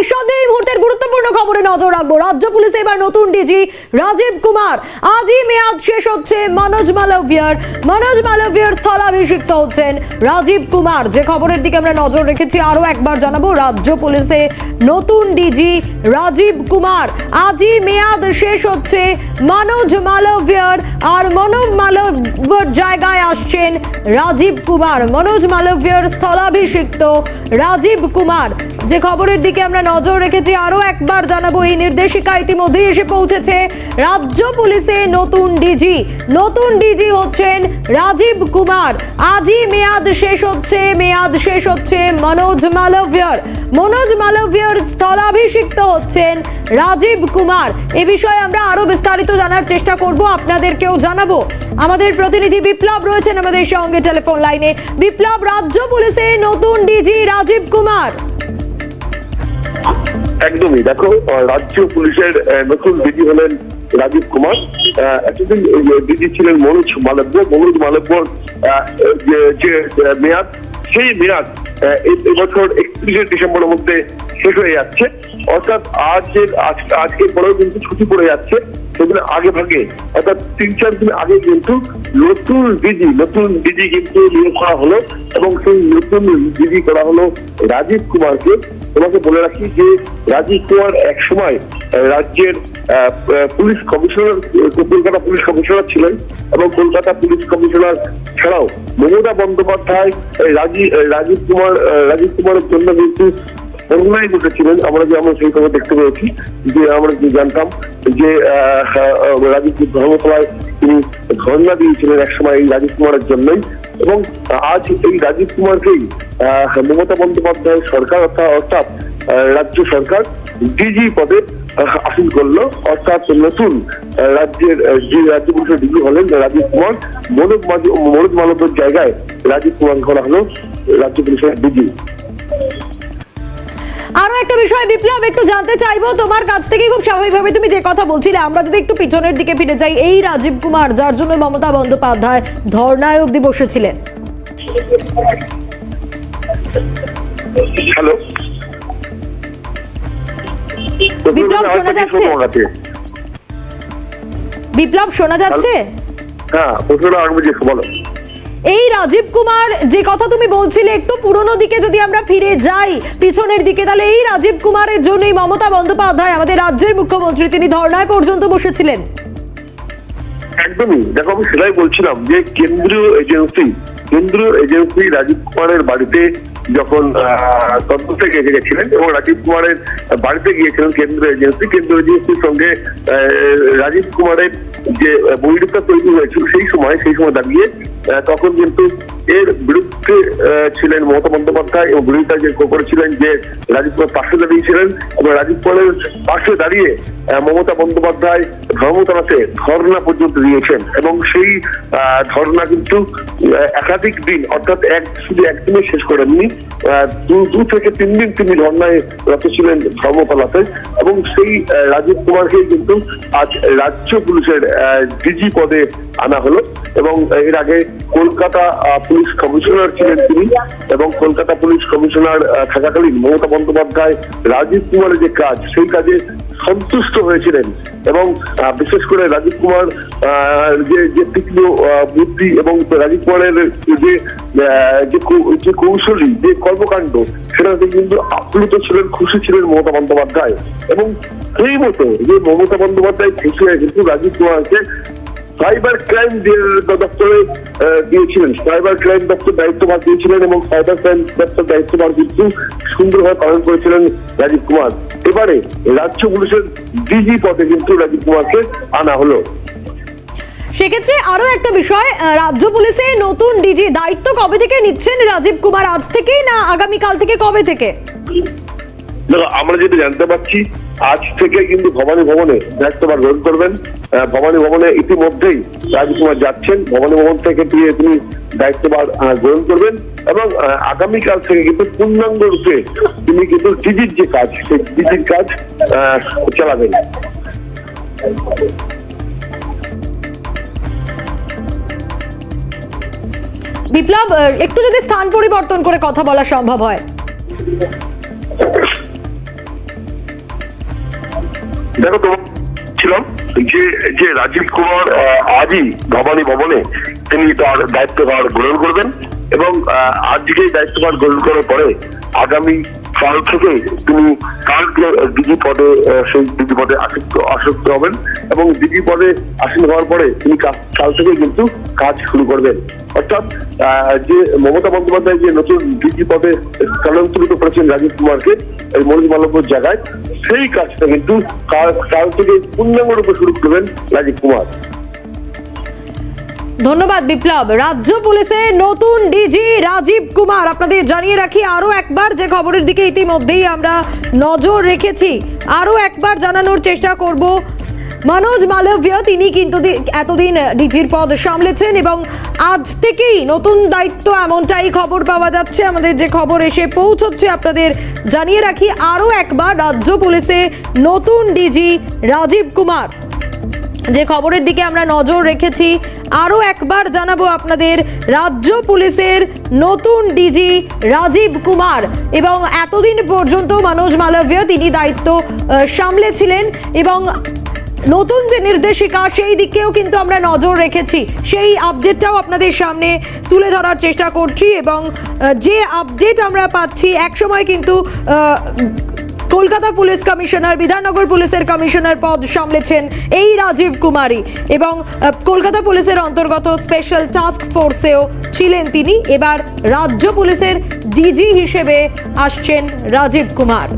এই মুহূর্তের গুরুত্বপূর্ণ খবরে নজর রাখব। রাজ্য পুলিশে এবার নতুন ডিজি রাজীব কুমার। আজই মেয়াদ শেষ হচ্ছে মনোজ মালভিয়ার। মনোজ মালভিয়ার স্থলাভিষিক্ত হচ্ছেন রাজীব কুমার। যে খবরের দিকে আমরা নজর রেখেছি আরও একবার জানাব, রাজ্য পুলিশে নতুন ডিজি রাজীব কুমার। আজই মেয়াদ শেষ হচ্ছে মনোজ মালভিয়ার আর মনোজ মালভিয়ার জায়গায় আসছেন রাজীব কুমার। মনোজ মালভিয়ার স্থলাভিষিক্ত রাজীব কুমার। যে খবরের দিকে আমরা নজর রেখেছি আরও একবার জানাব এই নির্দেশিকা ইতিমধ্যেই এসে পৌঁছেছে। রাজ্য পুলিশে নতুন ডিজি। নতুন ডিজি হচ্ছেন রাজীব কুমার। আজই মেয়াদ শেষ হচ্ছে, মেয়াদ শেষ হচ্ছে মনোজ মালভিয়ার। মনোজ মালভিয়ার স্থলাভিষিক্ত হচ্ছেন রাজীব কুমার। এ বিষয়ে আমরা আরও বিস্তারিত জানার চেষ্টা করব, আপনাদেরকেও জানাব। আমাদের প্রতিনিধি বিপ্লব রয়েছেন আমাদের সঙ্গে টেলিফোন লাইনে। বিপ্লব, রাজ্য পুলিশে নতুন ডিজি রাজীব কুমার। একদমই। দেখো রাজ্য পুলিশের নতুন ডিজি হলেন রাজীব কুমার। এতদিন ডিজি ছিলেন মনোজ মালব্য, মনোজ মালব্যর যে মেয়াদ, সেই মেয়াদ এবছর একত্রিশে ডিসেম্বরের মধ্যে শেষ হয়ে যাচ্ছে। অর্থাৎ আজকের আজকে পরেও কিন্তু ছুটি পড়ে যাচ্ছে। সেগুলো আগে ভাগে। অর্থাৎ তিন চার দিন আগে কিন্তু নতুন ডিজি নতুন ডিজি কিন্তু নিয়োগ করা হলো এবং সেই নতুন ডিজি করা হলো রাজীব কুমারকে। তোমাকে বলে রাখি যে রাজীব কুমার এক সময় রাজ্যের police commissioner, Kolkata police commissioner ছিলেন এবং কলকাতা পুলিশ কমিশনার ছাড়াও মমতা বন্দ্যোপাধ্যায় রাজীব রাজীব কুমার রাজীব কুমারের জন্য কিন্তু অন্যায় ঘটেছিলেন আমরা যে আমরা সেই খবর দেখতে পেয়েছি, যে আমরা যে জানতাম যে রাজীব ধর্মতলায় তিনি ধর্ণা দিয়েছিলেন একসময় এই রাজীব কুমারের জন্যই। এবং আজ এই রাজীব কুমারকেই মমতা বন্দ্যোপাধ্যায় সরকার অর্থাৎ রাজ্য সরকার ডিজি পদে আসীন করল। অর্থাৎ নতুন রাজ্যের যে রাজ্য পুলিশের ডিজি হলেন রাজীব কুমার, মনোজ মনোজ মালবের জায়গায় রাজীব কুমার করা হলো, রাজ্য পুলিশের ডিজি। আরও একটা বিষয় বিপ্লব একটু জানতে চাইব তোমার কাছ থেকে। খুব স্বাভাবিকভাবে তুমি যে কথা বলছিলে আমরা যদি একটু পিছনের দিকে ফিরে যাই এই রাজীব কুমার যার জন্য মমতা বন্দ্যোপাধ্যায় ধর্নায় অব্দি বসেছিলেন হ্যালো। বিপ্লব, শোনা যাচ্ছে? বিপ্লব শোনা যাচ্ছে? হ্যাঁ প্রশ্নটা আগে বলো। এই রাজীব কুমার, যে কথা তুমি বলছিলে একটু পুরনো দিকে যদি আমরা ফিরে যাই, পিছনের দিকে, তাহলে এই রাজীব কুমারের জন্যই মমতা বন্দ্যোপাধ্যায় আমাদের রাজ্যের মুখ্যমন্ত্রী, তিনি ধর্নায় পর্যন্ত বসেছিলেন। একদমই। দেখো, আমি সেটাই বলছিলাম যে কেন্দ্রীয় এজেন্সি কেন্দ্রীয় এজেন্সি রাজীব কুমারের বাড়িতে যখন তদন্তে গেছিলেন এবং রাজীব কুমারের বাড়িতে গিয়েছিলেন কেন্দ্রীয় এজেন্সি, কেন্দ্রীয় এজেন্সির সঙ্গে রাজীব কুমারের যে বৈরিতা তৈরি হয়েছিল, সেই সময় সেই সময় দাঁড়িয়ে তখন কিন্তু এর বিরুদ্ধে ছিলেন মমতা বন্দ্যোপাধ্যায় এবং বিরোধিতা করেছিলেন যে রাজীব কুমার পাশে দাঁড়িয়েছিলেন এবং রাজীব কুমারের পাশে দাঁড়িয়ে মমতা বন্দ্যোপাধ্যায় ধর্মতলাতে ধর্ণা পর্যন্ত দিয়েছেন এবং সেই ধর্ণা কিন্তু একাধিক দিন, অর্থাৎ এক, শুধু একদিনে শেষ করেননি দু থেকে তিন দিন তিনি ধর্ণায় রত ছিলেন ধর্মতলাতে এবং সেই রাজীব কুমারকেই কিন্তু আজ রাজ্য পুলিশের ডিজি পদে আনা হলো এবং এর আগে কলকাতা পুলিশ কমিশনার ছিলেন তিনি এবং কলকাতা পুলিশ কমিশনার থাকাকালীন মমতা বন্দ্যোপাধ্যায়, রাজীব কুমারের যে কাজ, সেই কাজে সন্তুষ্ট হয়েছিলেন এবং বিশেষ করে রাজীব কুমার যে যে তীক্ষ্ণ বুদ্ধি এবং রাজীব কুমারের যে যে কৌশলী, যে কর্মকাণ্ড সেটাতে কিন্তু আপ্লুত ছিলেন, খুশি ছিলেন মমতা বন্দ্যোপাধ্যায়। এবং সেই মতো যে মমতা বন্দ্যোপাধ্যায় খুশি হয়ে কিন্তু রাজীব কুমারকে সাইবার ক্রাইম দপ্তরে দিয়েছিলেন। সাইবার ক্রাইম দপ্তর দায়িত্বভার দিয়েছিলেন এবং সাইবার ক্রাইম দপ্তর দায়িত্বভার কিন্তু সুন্দরভাবে পালন করেছিলেন রাজীব কুমার। এবারে রাজ্য পুলিশের ডিজি পদে কিন্তু রাজীব কুমারকে আনা হলো। সেক্ষেত্রে আরও একটা বিষয় রাজ্য পুলিশে নতুন ডিজি দায়িত্ব কবে থেকে নিচ্ছেন রাজীব কুমার? আজ থেকেই না আগামীকাল থেকে কবে থেকে? দেখো আমরা যেটা জানতে পারছি আজ থেকে কিন্তু ভবানী ভবনে দায়িত্বভার গ্রহণ করবেন। ভবানী ভবনে ইতিমধ্যেই রাজকুমার যাচ্ছেন। ভবানী ভবন থেকে তিনি দায়িত্বভার গ্রহণ করবেন এবং আগামীকাল থেকে কিন্তু পূর্ণাঙ্গ রূপে তিনি কিন্তু ডিজির যে কাজ, সেই ডিজির কাজ চালাবেন। বিপ্লব একটু যদি স্থান পরিবর্তন করে কথা বলা সম্ভব হয়। দেখো তোমার ছিলাম যে যে রাজীব কুমার আজই ভবানী ভবনে, তিনি তার দায়িত্বভার গ্রহণ করবেন এবং আজকেই দায়িত্বভার গ্রহণ করার পরে আগামী কাল থেকে তিনি কালকে ডিজি পদে সেই ডিজি পদে আসক্ত আসক্ত হবেন এবং ডিজি পদে আসীন হওয়ার পরে তিনি কাল থেকে কিন্তু কাজ শুরু করবেন অর্থাৎ যে মমতা বন্দ্যোপাধ্যায় যে নতুন ডিজি পদে স্থানান্তরিত করেছেন রাজীব কুমারকে, এই মনোজ মালব্যর জায়গায়, সেই কাজটা কিন্তু কাল থেকে পূর্ণাঙ্গ রূপে শুরু করবেন রাজীব কুমার। ধন্যবাদ, বিপ্লব। রাজ্য পুলিশে নতুন ডিজি রাজীব কুমার। আপনাদের জানিয়ে রাখি, আরও একবার যে খবরের দিকে ইতিমধ্যেই আমরা নজর রেখেছি। আরও একবার জানানোর চেষ্টা করব মনোজ মালব্য তিনি কিন্তু এতদিন ডিজির পদ সামলেছেন এবং আজ থেকেই নতুন দায়িত্ব এমনটাই খবর পাওয়া যাচ্ছে। আমাদের যে খবর এসে পৌঁছচ্ছে, আপনাদের জানিয়ে রাখি আরও একবার, রাজ্য পুলিশে নতুন ডিজি রাজীব কুমার। যে খবরের দিকে আমরা নজর রেখেছি, আরও একবার জানাব আপনাদের, রাজ্য পুলিশের নতুন ডিজি রাজীব কুমার এবং এতদিন পর্যন্ত মনোজ মালব্য তিনি দায়িত্ব সামলেছিলেন এবং নতুন যে নির্দেশিকা, সেই দিকেও কিন্তু আমরা নজর রেখেছি। সেই আপডেটটাও আপনাদের সামনে তুলে ধরার চেষ্টা করছি এবং যে আপডেট আমরা পাচ্ছি, একসময় কিন্তু কলকাতা পুলিশ কমিশনার, বিধাননগর পুলিশের কমিশনার পদ সামলেছেন এই রাজীব কুমারী এবং কলকাতা পুলিশের অন্তর্গত স্পেশাল টাস্ক ফোর্সেও ছিলেন তিনি। এবার রাজ্য পুলিশের ডিজি হিসেবে আসছেন রাজীব কুমার।